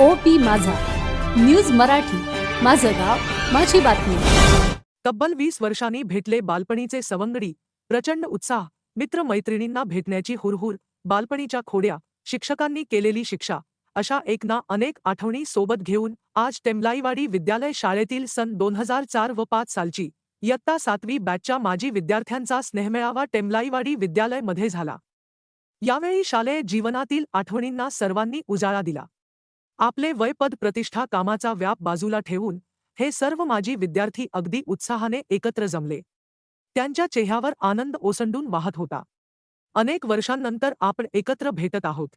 O P Majha. News Marathi. माझं गाव माझी बातमी. तब्बल वीस वर्षांनी भेटले बालपणीचे सवंगडी. प्रचंड उत्साह मित्रमैत्रिणींना भेटण्याची हुरहुर बालपणीच्या खोड्या शिक्षकांनी केलेली शिक्षा. अशा एक ना अनेक आठवणी सोबत घेऊन आज टेमलाईवाडी विद्यालय शाळेतील सन दोन हजार चार व पाच सालची इयत्ता सातवी बॅचच्या माजी विद्यार्थ्यांचा स्नेहमेळावा टेमलाईवाडी विद्यालयमध्ये झाला. यावेळी शालेय जीवनातील आठवणींना सर्वांनी उजाळा दिला. आपले वयपद प्रतिष्ठा कामाचा व्याप बाजूला ठेवून हे सर्व माजी विद्यार्थी अगदी उत्साहाने एकत्र जमले. त्यांच्या चेहऱ्यावर आनंद ओसंडून वाहत होता. अनेक वर्षांनंतर आपण एकत्र भेटत आहोत.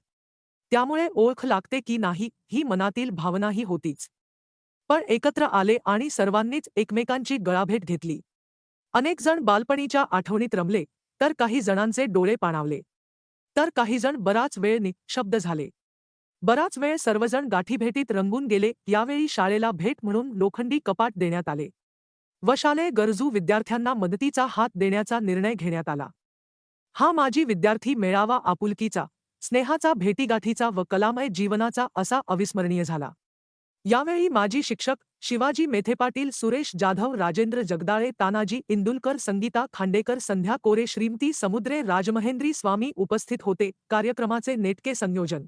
त्यामुळे ओळख लागते की नाही ही मनातील भावनाही होतीच. पण एकत्र आले आणि सर्वांनीच एकमेकांची गळाभेट घेतली. अनेक जण बालपणीच्या आठवणीत रमले तर काही जणांचे डोळे पाणावले. तर काही जण बराच वेळ निशब्द झाले. बराच वेळ सर्वजण गाठीभेटीत रंगून गेले यावेळी शाळेला भेट म्हणून लोखंडी कपाट देण्यात आले. व शालेय गरजू विद्यार्थ्यांना मदतीचा हात देण्याचा निर्णय घेण्यात आला. हा माजी विद्यार्थी मेळावा आपुलकीचा स्नेहाचा भेटीगाठीचा व कलामय जीवनाचा असा अविस्मरणीय झाला. यावेळी माजी शिक्षक शिवाजी मेथेपाटील सुरेश जाधव राजेंद्र जगदाळे तानाजी इंदुलकर संगीता खांडेकर संध्या कोरे श्रीमती समुद्रे राजमहेंद्री स्वामी उपस्थित होते. कार्यक्रमाचे नेटके संयोजन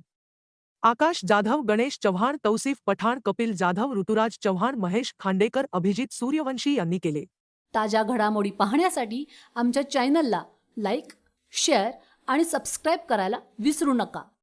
आकाश जाधव गणेश चव्हाण तौसिफ पठाण कपिल जाधव ऋतुराज चव्हाण महेश खांडेकर अभिजित सूर्यवंशी यांनी केले. ताज्या घडामोडी पाहण्यासाठी आमच्या चॅनलला लाईक शेअर आणि सबस्क्राईब करायला विसरू नका.